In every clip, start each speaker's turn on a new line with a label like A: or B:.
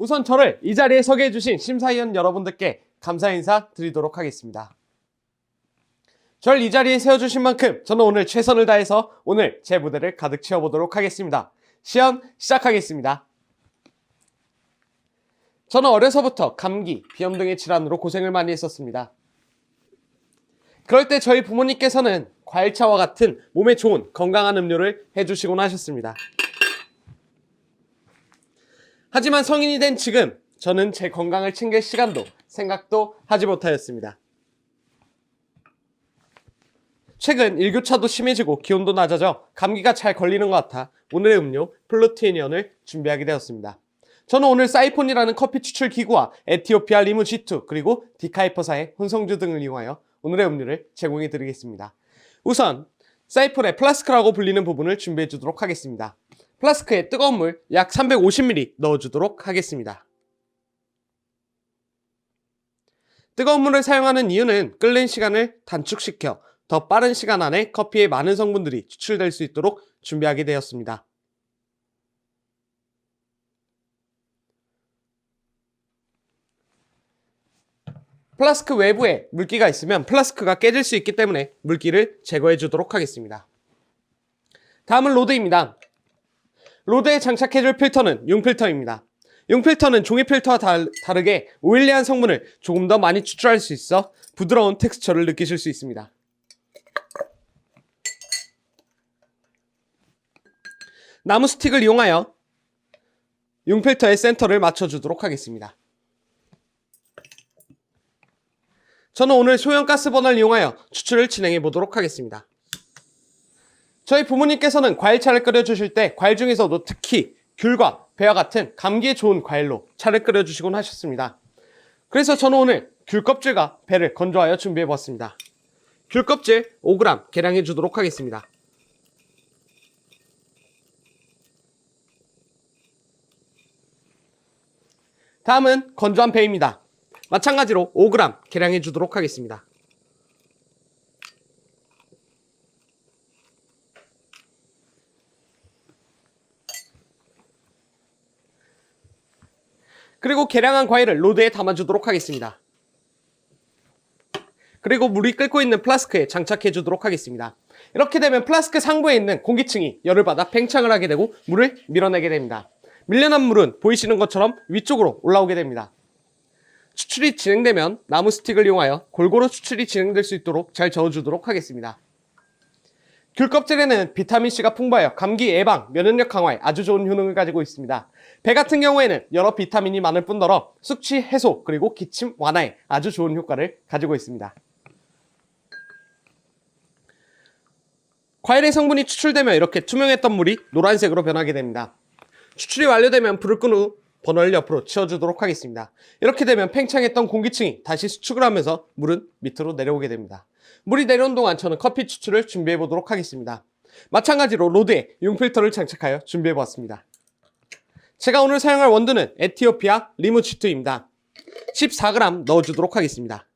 A: 우선 저를 이 자리에 서게 해주신 심사위원 여러분들께 감사 인사 드리도록 하겠습니다. 절이 자리에 세워주신 만큼 저는 오늘 최선을 다해서 오늘 제 무대를 가득 채워보도록 하겠습니다. 시연 시작하겠습니다. 저는 어려서부터 감기, 비염 등의 질환으로 고생을 많이 했었습니다. 그럴 때 저희 부모님께서는 과일차와 같은 몸에 좋은 건강한 음료를 해주시곤 하셨습니다. 하지만 성인이 된 지금 저는 제 건강을 챙길 시간도 생각도 하지 못하였습니다. 최근 일교차도 심해지고 기온도 낮아져 감기가 잘 걸리는 것 같아 오늘의 음료 플루티니언을 준비하게 되었습니다. 저는 오늘 사이폰이라는 커피 추출 기구와 에티오피아 리무 G2 그리고 디카이퍼사의 혼성주 등을 이용하여 오늘의 음료를 제공해 드리겠습니다. 우선 사이폰의 플라스크라고 불리는 부분을 준비해 주도록 하겠습니다. 플라스크에 뜨거운 물 약 350ml 넣어주도록 하겠습니다. 뜨거운 물을 사용하는 이유는 끓는 시간을 단축시켜 더 빠른 시간 안에 커피의 많은 성분들이 추출될 수 있도록 준비하게 되었습니다. 플라스크 외부에 물기가 있으면 플라스크가 깨질 수 있기 때문에 물기를 제거해 주도록 하겠습니다. 다음은 로드입니다. 로드에 장착해줄 필터는 융필터입니다. 융필터는 종이 필터와 달, 다르게 오일리한 성분을 조금 더 많이 추출할 수 있어 부드러운 텍스처를 느끼실 수 있습니다. 나무 스틱을 이용하여 융필터의 센터를 맞춰주도록 하겠습니다. 저는 오늘 소형 가스 버너를 이용하여 추출을 진행해 보도록 하겠습니다. 저희 부모님께서는 과일차를 끓여주실 때 과일 중에서도 특히 귤과 배와 같은 감기에 좋은 과일로 차를 끓여주시곤 하셨습니다. 그래서 저는 오늘 귤 껍질과 배를 건조하여 준비해 보았습니다. 귤 껍질 5g 계량해 주도록 하겠습니다. 다음은 건조한 배입니다. 마찬가지로 5g 계량해 주도록 하겠습니다. 그리고 계량한 과일을 로드에 담아주도록 하겠습니다. 그리고 물이 끓고 있는 플라스크에 장착해 주도록 하겠습니다. 이렇게 되면 플라스크 상부에 있는 공기층이 열을 받아 팽창을 하게 되고 물을 밀어내게 됩니다. 밀려난 물은 보이시는 것처럼 위쪽으로 올라오게 됩니다. 추출이 진행되면 나무 스틱을 이용하여 골고루 추출이 진행될 수 있도록 잘 저어주도록 하겠습니다. 귤 껍질에는 비타민C가 풍부하여 감기 예방, 면역력 강화에 아주 좋은 효능을 가지고 있습니다. 배 같은 경우에는 여러 비타민이 많을 뿐더러 숙취 해소 그리고 기침 완화에 아주 좋은 효과를 가지고 있습니다. 과일의 성분이 추출되면 이렇게 투명했던 물이 노란색으로 변하게 됩니다. 추출이 완료되면 불을 끈 후 버너를 옆으로 치워주도록 하겠습니다. 이렇게 되면 팽창했던 공기층이 다시 수축을 하면서 물은 밑으로 내려오게 됩니다. 물이 내려온 동안 저는 커피 추출을 준비해 보도록 하겠습니다. 마찬가지로 로드에 융필터를 장착하여 준비해 보았습니다. 제가 오늘 사용할 원두는 에티오피아 리무치트입니다. 14g 넣어주도록 하겠습니다.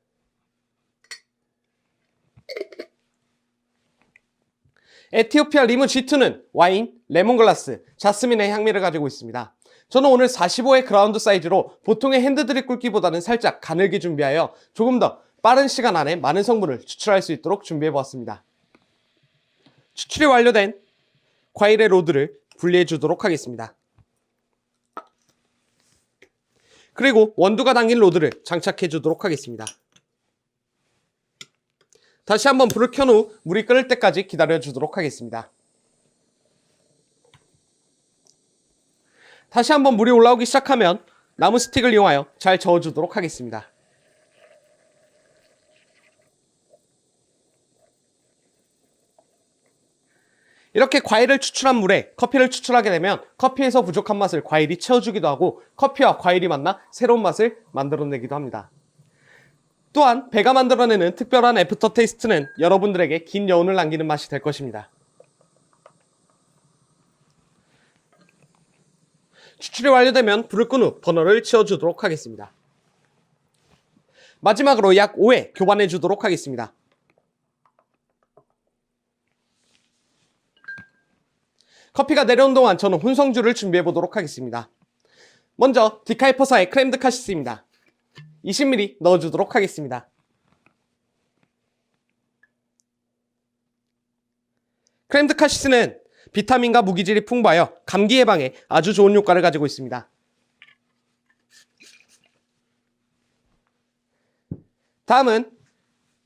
A: 에티오피아 리무 G2는 와인, 레몬글라스, 자스민의 향미를 가지고 있습니다. 저는 오늘 45의 그라운드 사이즈로 보통의 핸드드립 굵기보다는 살짝 가늘게 준비하여 조금 더 빠른 시간 안에 많은 성분을 추출할 수 있도록 준비해 보았습니다. 추출이 완료된 과일의 로드를 분리해 주도록 하겠습니다. 그리고 원두가 담긴 로드를 장착해 주도록 하겠습니다. 다시 한번 불을 켠 후 물이 끓을 때까지 기다려 주도록 하겠습니다. 다시 한번 물이 올라오기 시작하면 나무 스틱을 이용하여 잘 저어 주도록 하겠습니다. 이렇게 과일을 추출한 물에 커피를 추출하게 되면 커피에서 부족한 맛을 과일이 채워주기도 하고 커피와 과일이 만나 새로운 맛을 만들어내기도 합니다. 또한 배가 만들어내는 특별한 애프터 테이스트는 여러분들에게 긴 여운을 남기는 맛이 될 것입니다. 추출이 완료되면 불을 끈 후 버너를 치워주도록 하겠습니다. 마지막으로 약 5회 교반해 주도록 하겠습니다. 커피가 내려온 동안 저는 혼성주를 준비해 보도록 하겠습니다. 먼저 디카이퍼사의 크렘드 카시스입니다. 20ml 넣어주도록 하겠습니다. 크렘드 카시스는 비타민과 무기질이 풍부하여 감기 예방에 아주 좋은 효과를 가지고 있습니다. 다음은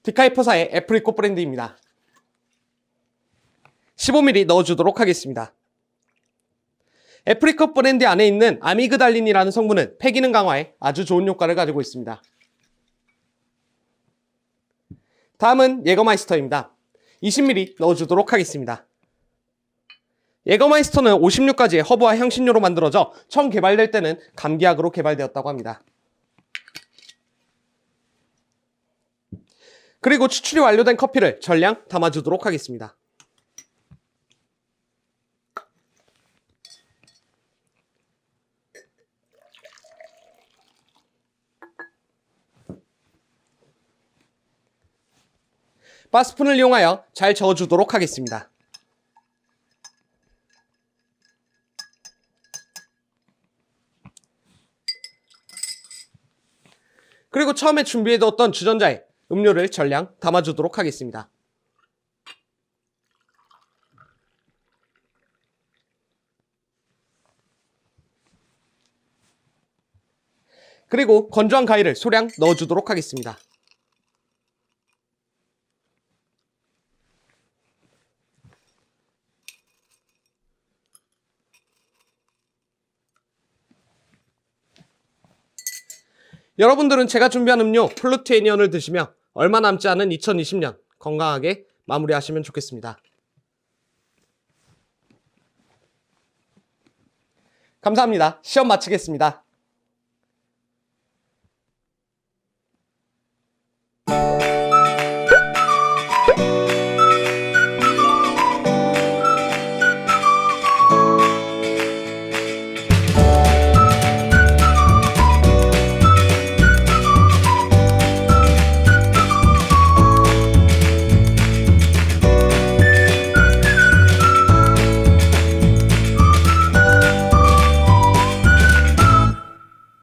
A: 디카이퍼사의 애프리코 브랜드입니다. 15ml 넣어주도록 하겠습니다. 애프리코 브랜드 안에 있는 아미그달린이라는 성분은 폐기능 강화에 아주 좋은 효과를 가지고 있습니다. 다음은 예거마이스터입니다. 20ml 넣어주도록 하겠습니다. 예거마이스터는 56가지의 허브와 향신료로 만들어져 처음 개발될 때는 감기약으로 개발되었다고 합니다. 그리고 추출이 완료된 커피를 전량 담아주도록 하겠습니다. 바스푼을 이용하여 잘 저어주도록 하겠습니다. 그리고 처음에 준비해두었던 주전자에 음료를 전량 담아주도록 하겠습니다. 그리고 건조한 가위를 소량 넣어주도록 하겠습니다. 여러분들은 제가 준비한 음료 플루트 애니언을 드시며 얼마 남지 않은 2020년 건강하게 마무리하시면 좋겠습니다. 감사합니다. 시험 마치겠습니다.